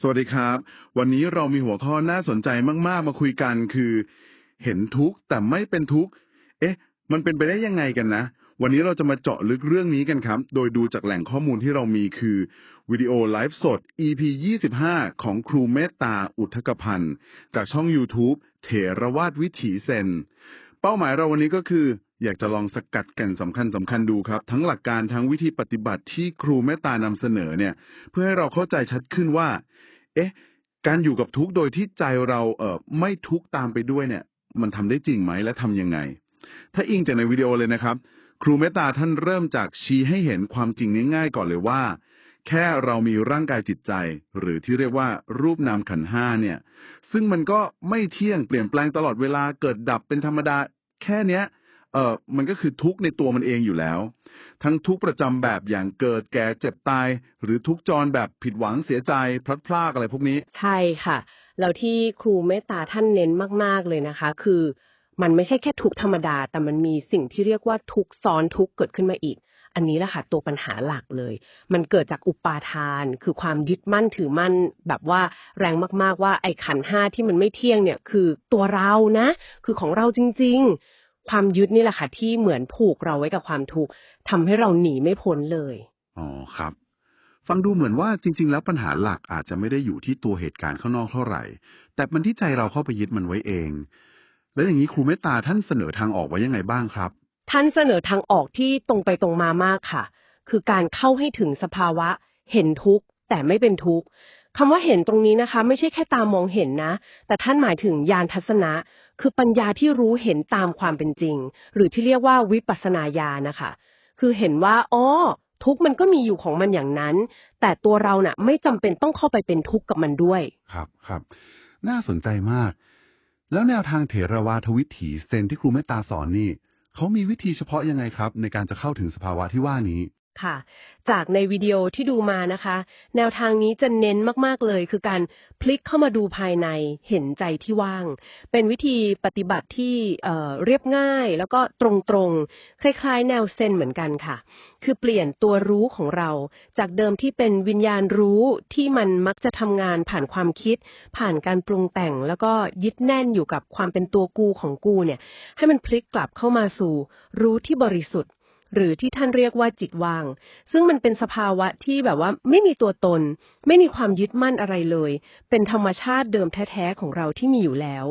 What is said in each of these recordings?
สวัสดีครับ วันนี้เรามีหัวข้อน่าสนใจมาก ๆ มาคุยกันคือ เห็นทุกข์แต่ไม่เป็นทุกข์เอ๊ะ มันเป็นไปได้ยังไงกันนะ วันนี้เราจะมาเจาะลึกเรื่องนี้กันครับ โดยดูจากแหล่งข้อมูลที่เรามีคือวิดีโอไลฟ์สด EP 25 ของครูเมตตาอุทกพันธ์ จากช่อง YouTube เถรวาทวิถีเซน เป้าหมายเราวันนี้ก็คือ อยากจะลองสกัดแก่นสำคัญสำคัญดูครับ ทั้งหลักการทั้งวิธีปฏิบัติที่ครูเมตตานำเสนอเนี่ย เพื่อให้เราเข้าใจชัดขึ้นว่า เอ๊ะ การอยู่กับทุกข์โดยที่ใจเราเออไม่ทุกข์ตามไปด้วยเนี่ย มันทำได้จริงไหมและทำยังไง ถ้าอิงจากในวิดีโอเลยนะครับ ครูเมตตาท่านเริ่มจากชี้ให้เห็นความจริงง่ายๆก่อนเลยว่า แค่เรามีร่างกายจิตใจ หรือที่เรียกว่ารูปนามขันห้าเนี่ย ซึ่งมันก็ไม่เที่ยงเปลี่ยนแปลงตลอดเวลาเกิดดับเป็นธรรมดาแค่เนี้ย เออมันก็คือทุกข์ในตัวมันเองอยู่แล้ว ทั้งทุกข์ประจำแบบอย่างเกิดแก่เจ็บตาย หรือทุกข์จรแบบผิดหวังเสียใจพลัดพรากอะไรพวกนี้ ใช่ค่ะ แล้วที่ครูเมตตาท่านเน้นมาก ๆเลยนะคะ คือมันไม่ใช่แค่ทุกข์ธรรมดา แต่มันมีสิ่งที่เรียกว่าทุกข์ซ้อนทุกข์เกิดขึ้นมาอีก อันนี้แหละค่ะตัวปัญหาหลักเลย มันเกิดจากอุปาทาน คือความยึดมั่นถือมั่น แบบว่าแรงมากๆว่าไอ้ขันห้าที่มันไม่เที่ยงเนี่ย คือตัวเรานะ คือของเราจริง ๆ ความยึดนี่แหละค่ะ ที่เหมือนผูกเราไว้กับความทุกข์ทำให้เราหนีไม่พ้นเลยอ๋อครับ ฟังดูเหมือนว่าจริง ๆ แล้วปัญหาหลักอาจจะไม่ได้อยู่ที่ตัวเหตุการณ์ข้างนอกเท่าไหร่ แต่มันที่ใจเราเข้าไปยึดมันไว้เอง แล้วอย่างนี้ครูเมตตาท่านเสนอทางออกไว้ยังไงบ้างครับ ท่านเสนอทางออกที่ตรงไปตรงมามากค่ะ คือการเข้าให้ถึงสภาวะ เห็นทุกข์แต่ไม่เป็นทุกข์คำว่าเห็นตรงนี้นะคะ ไม่ใช่แค่ตามองเห็นนะ แต่ท่านหมายถึงญาณทัศนะคือปัญญาที่รู้เห็นตามความเป็นจริง หรือที่เรียกว่าวิปัสสนาญาณนะคะ คือเห็นว่าอ๋อทุกมันก็มีอยู่ของมันอย่างนั้น แต่ตัวเราเน่ะ ไม่จำเป็นต้องเข้าไปเป็นทุกข์กับมันด้วย ครับครับ น่าสนใจมาก แล้วแนวทางเถรวาทวิถีเซนที่ครูเมตตาสอนนี่เขามีวิธีเฉพาะยังไงครับ ในการจะเข้าถึงสภาวะที่ว่านี้ ค่ะ จากในวิดีโอที่ดูมานะคะ แนวทางนี้จะเน้นมาก ๆ เลย คือการพลิกเข้ามาดูภายในเห็นใจที่ว่าง เป็นวิธีปฏิบัติที่เเรียบง่าย แล้วก็ตรงๆ คล้าย ๆ แนวเซนเหมือนกันค่ะ คือเปลี่ยนตัวรู้ของเรา จากเดิมที่เป็นวิญญาณรู้ที่มันมักจะทำงานผ่านความคิด ผ่านการปรุงแต่ง แล้วก็ยึดแน่นอยู่กับความเป็นตัวกูของกูเนี่ย ให้มันพลิกกลับเข้ามาสู่รู้ที่บริสุทธิ์ หรือที่ท่านเรียกว่าจิตว่าง ซึ่งมันเป็นสภาวะที่แบบว่าไม่มีตัวตน ไม่มีความยึดมั่นอะไรเลย เป็นธรรมชาติเดิมแท้ๆของเราที่มีอยู่แล้ว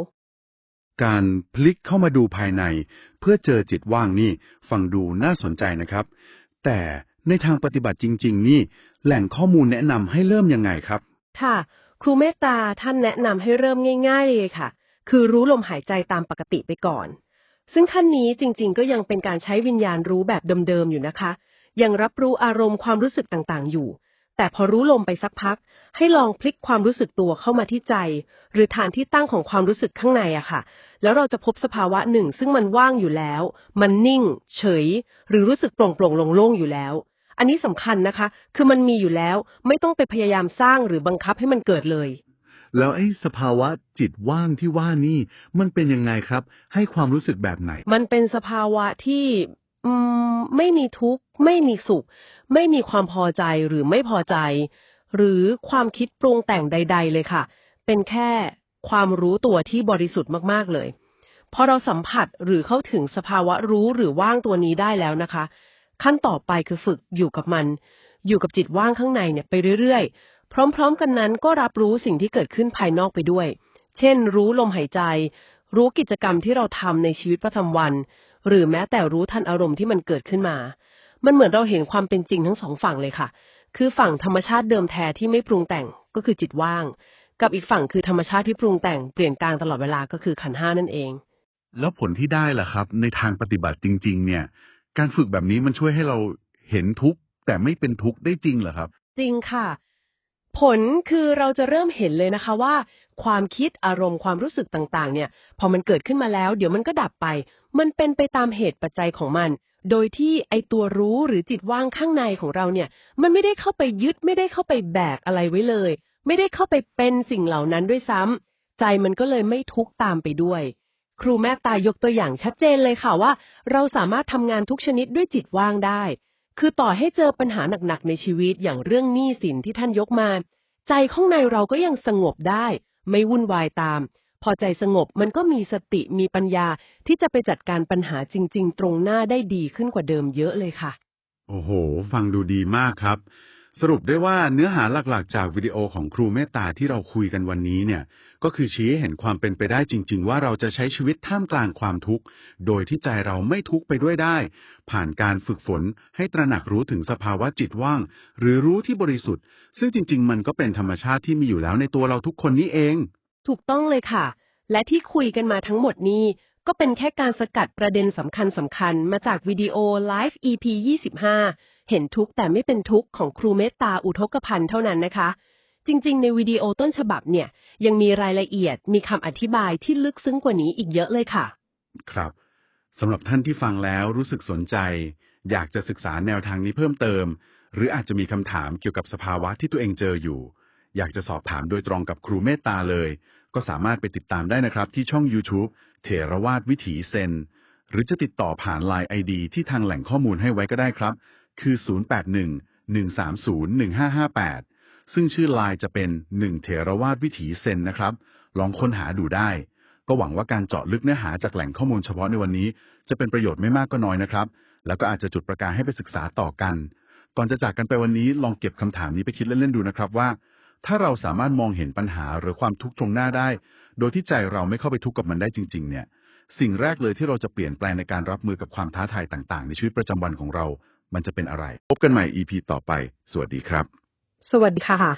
การพลิกเข้ามาดูภายใน เพื่อเจอจิตว่างนี่ฟังดูน่าสนใจนะครับ แต่ในทางปฏิบัติจริง ๆ นี่ แหล่งข้อมูลแนะนำให้เริ่มยังไงครับ ค่ะ ครูเมตตาท่านแนะนำให้เริ่มง่าย ๆ เลยค่ะ คือรู้ลมหายใจตามปกติไปก่อน ซึ่งขั้นนี้จริงๆ ก็ยังเป็นการใช้วิญญาณรู้แบบเดิมๆ อยู่นะคะ ยังรับรู้อารมณ์ความรู้สึกต่างๆ อยู่ แต่พอรู้ลมไปสักพัก ให้ลองพลิกความรู้สึกตัวเข้ามาที่ใจ หรือฐานที่ตั้งของความรู้สึกข้างในอะค่ะ แล้วเราจะพบสภาวะหนึ่ง ซึ่งมันว่างอยู่แล้ว มันนิ่ง เฉย หรือรู้สึกโปร่งๆโล่งๆ อยู่แล้ว อันนี้สำคัญนะคะ คือมันมีอยู่แล้ว ไม่ต้องไปพยายามสร้างหรือบังคับให้มันเกิดเลย แล้วไอ้สภาวะจิตว่างที่ว่านี่ มันเป็นยังไงครับ ให้ความรู้สึกแบบไหน มันเป็นสภาวะที่อืมไม่มีทุกข์ ไม่มีสุข ไม่มีความพอใจหรือไม่พอใจ หรือความคิดปรุงแต่งใด ๆ เลยค่ะ เป็นแค่ความรู้ตัวที่บริสุทธิ์มากๆเลย พอเราสัมผัสหรือเข้าถึงสภาวะรู้หรือว่างตัวนี้ได้แล้วนะคะ ขั้นต่อไปคือฝึกอยู่กับมัน อยู่กับจิตว่างข้างในเนี่ยไปเรื่อย พร้อม ๆ กันนั้นก็รับรู้สิ่งที่เกิดขึ้นภายนอกไปด้วย เช่น รู้ลมหายใจ รู้กิจกรรมที่เราทำในชีวิตประจำวัน หรือแม้แต่รู้ทันอารมณ์ที่มันเกิดขึ้นมา มันเหมือนเราเห็นความเป็นจริงทั้งสองฝั่งเลยค่ะ คือฝั่งธรรมชาติเดิมแท้ที่ไม่ปรุงแต่งก็คือจิตว่าง กับอีกฝั่งคือธรรมชาติที่ปรุงแต่งเปลี่ยนกลางตลอดเวลาก็คือขันธ์ห้านั่นเอง แล้วผลที่ได้ล่ะครับ ในทางปฏิบัติจริง ๆ เนี่ย การฝึกแบบนี้มันช่วยให้เราเห็นทุกข์แต่ไม่เป็นทุกข์ได้จริงเหรอครับ จริงค่ะ ผลคือเราจะเริ่มเห็นเลยนะคะว่า ความคิดอารมณ์ความรู้สึกต่างๆ เนี่ย พอมันเกิดขึ้นมาแล้ว เดี๋ยวมันก็ดับไป มันเป็นไปตามเหตุปัจจัยของมัน โดยที่ไอตัวรู้หรือจิตว่างข้างในของเราเนี่ย มันไม่ได้เข้าไปยึดไม่ได้เข้าไปแบกอะไรไว้เลย ไม่ได้เข้าไปเป็นสิ่งเหล่านั้นด้วยซ้ำใจมันก็เลยไม่ทุกตามไปด้วย ครูแม่ตายกตัวอย่างชัดเจนเลยค่ะว่า เราสามารถทำงานทุกชนิดด้วยจิตว่างได้ คือต่อให้เจอปัญหาหนักๆในชีวิตอย่างเรื่องหนี้สินที่ท่านยกมา ใจข้างในเราก็ยังสงบได้ ไม่วุ่นวายตาม พอใจสงบมันก็มีสติมีปัญญาที่จะไปจัดการปัญหาจริง ๆ ตรงหน้าได้ดีขึ้นกว่าเดิมเยอะเลยค่ะ โอ้โห ฟังดูดีมากครับ สรุปได้ว่าเนื้อหาหลักๆ จากวิดีโอของครูเมตตาที่เราคุยกันวันนี้เนี่ย ก็คือชี้ให้เห็นความเป็นไปได้จริง ๆ ว่าเราจะใช้ชีวิตท่ามกลางความทุกข์ โดยที่ใจเราไม่ทุกข์ไปด้วยได้ ผ่านการฝึกฝนให้ตระหนักรู้ถึงสภาวะจิตว่าง หรือรู้ที่บริสุทธิ์ ซึ่งจริง ๆ มันก็เป็นธรรมชาติที่มีอยู่แล้วในตัวเราทุกคนนี้เอง ถูกต้องเลยค่ะ และที่คุยกันมาทั้งหมดนี้ ก็เป็นแค่การสกัดประเด็นสำคัญสำคัญๆมาจากวิดีโอ Live EP 25 เห็นทุกแต่ไม่เป็นทุกข์ของครูเมตตาอุทกพันธ์เท่านั้นนะคะ จริงๆ ในวิดีโอต้นฉบับเนี่ย ยังมีรายละเอียดมีคำอธิบายที่ลึกซึ้งกว่านี้อีกเยอะเลยค่ะ ครับสำหรับท่านที่ฟังแล้วรู้สึกสนใจ อยากจะศึกษาแนวทางนี้เพิ่มเติม หรืออาจจะมีคำถามเกี่ยวกับสภาวะที่ตัวเองเจออยู่ อยากจะสอบถามโดยตรงกับครูเมตตาเลย ก็สามารถไปติดตามได้นะครับที่ช่อง YouTube เถรวาทวิถีเซน หรือจะติดต่อผ่าน Line ID ที่ทางแหล่งข้อมูลให้ไว้ก็ได้ครับ คือ 0811301558 ซึ่งชื่อ Line จะเป็น 1 เถรวาทวิถีเซนนะครับ ลองค้นหาดูได้ ก็หวังว่าการเจาะลึกเนื้อหาจากแหล่งข้อมูลเฉพาะในวันนี้ จะเป็นประโยชน์ไม่มากก็น้อยนะครับ แล้วก็อาจจะจุดประกายให้ไปศึกษาต่อกัน ก่อนจะจากกันไปวันนี้ลองเก็บคำถามนี้ไปคิดเล่นๆดูนะครับว่า ถ้าเราสามารถมองเห็นปัญหาหรือความทุกข์ตรงหน้าได้ โดยที่ใจเราไม่เข้าไปทุกข์กับมันได้จริง ๆ เนี่ย สิ่งแรกเลยที่เราจะเปลี่ยนแปลงในการรับมือกับความท้าทายต่างๆ ในชีวิตประจำวันของเรา มันจะเป็นอะไร พบกันใหม่ EP ต่อไป สวัสดีครับ สวัสดีค่ะ